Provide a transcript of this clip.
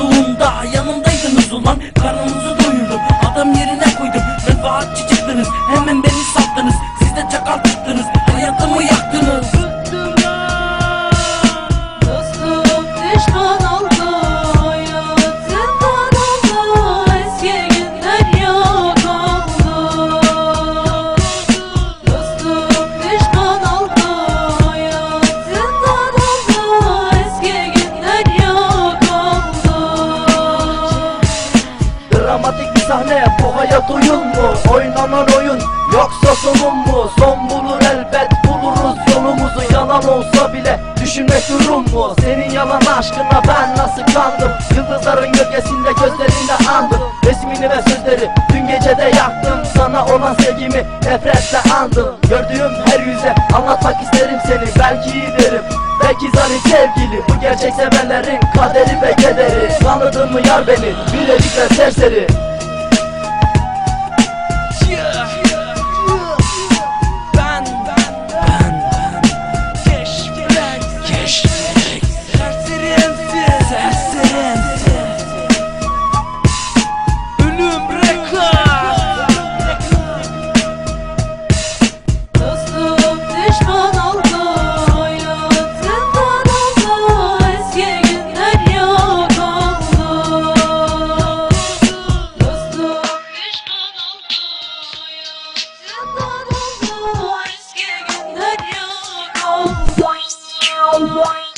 um sahne bu hayat oyun mu? Oynanan oyun yoksa sonun mu? Son bulur elbet buluruz yolumuzu. Yalan olsa bile düşünmek durum mu? Senin yalan aşkına ben nasıl kandım? Yıldızların gölgesinde gözlerinde andım. Resmini ve sözleri dün gece de yaktım. Sana olan sevgimi nefretle andım. Gördüğüm her yüze anlatmak isterim seni. Belki iyi derim Belki zalim sevgili. Bu gerçek sevenlerin kaderi ve kederi. Tanıdın mı yar beni? Biricikler serseri one.